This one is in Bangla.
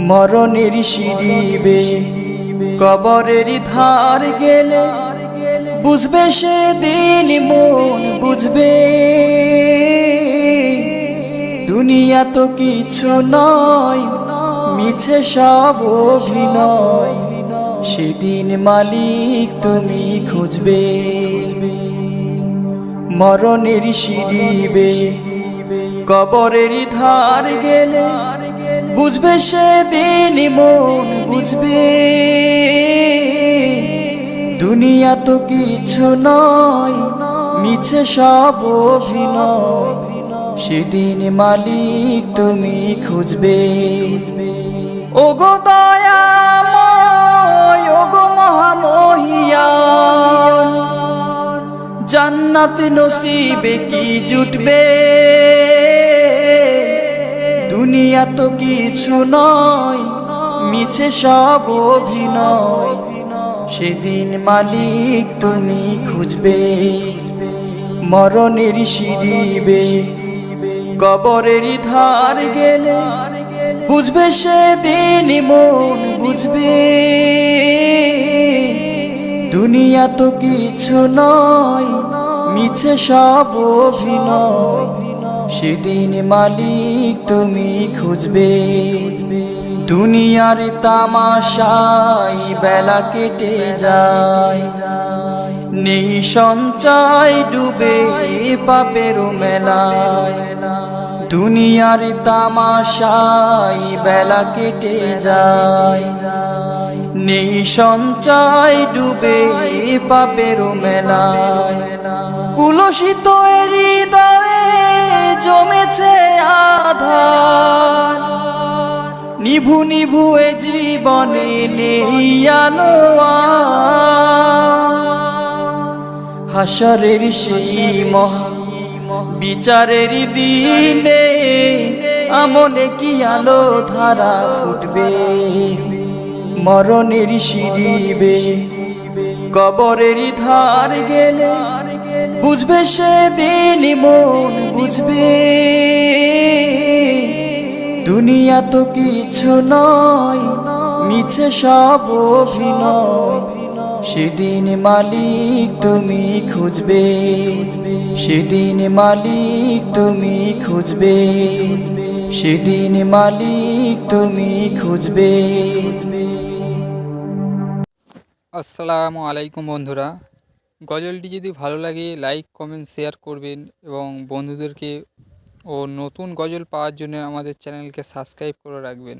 মরণের সিঁড়িবে কবরের ধার গেলে বুঝবে সে দিন মন বুঝবে। দুনিয়া তো কিছু নয়, মিছে সব অভিনয়। সেদিন মালিক তুমি খুঁজবে। মরণের সিঁড়িবে কবরের ধার গেলে বুঝবে সে দিন মন বুঝবে। দুনিয়া তো কিছু নয়, মিছে সব অভিনয়। সেদিন মালিক তুমি খুঁজবে। ওগো দয়াময়, ওগো মহামহিয়ান জান্নাত নসিবে কি জুটবে? দুনিয়া তো কিছু নয়, মিছে সব অভিনয়। সেদিন মালিক তুমি খুঁজবে, মরণের সিঁড়িবে কবরের ধার গেলে বুঝবে সেদিন মন বুঝবে। দুনিয়া তো কিছু নয়, মিছে সব অভিনয়। সেদিন মালিক তুমি খুঁজবে। দুনিয়ার তামাশাই বেলা কেটে যায়। নেই সঞ্চয় ডুবে পাপের মেলায়। দুনিয়ার তামাশাই বেলা কেটে যায়। নেই সঞ্চয় ডুবে পাপের মেলায়। কুলসিত হৃদয়ে জমেছে আধার। নিভু নিভু এ জীবনে নেই আলো হাসরের সেই মহা বিচারের দিনে আমনে কি আলো ধারা ফুটবে? মরণের সিঁড়িবে কবরের ধার গেলে বুঝবে সে দিন মন বুঝবে। দুনিয়া তো কিছু নয়, মিছে সব সেদিন মালিক তুমি খুঁজবে, সেদিন মালিক তুমি খুঁজবে, সেদিন মালিক তুমি খুঁজবে। আসসালামু আলাইকুম বন্ধুরা। গজলটি যদি ভালো লাগে লাইক কমেন্ট শেয়ার করবেন এবং বন্ধুদেরকে ও নতুন গজল পাওয়ার জন্য আমাদের চ্যানেলকে সাবস্ক্রাইব করে রাখবেন।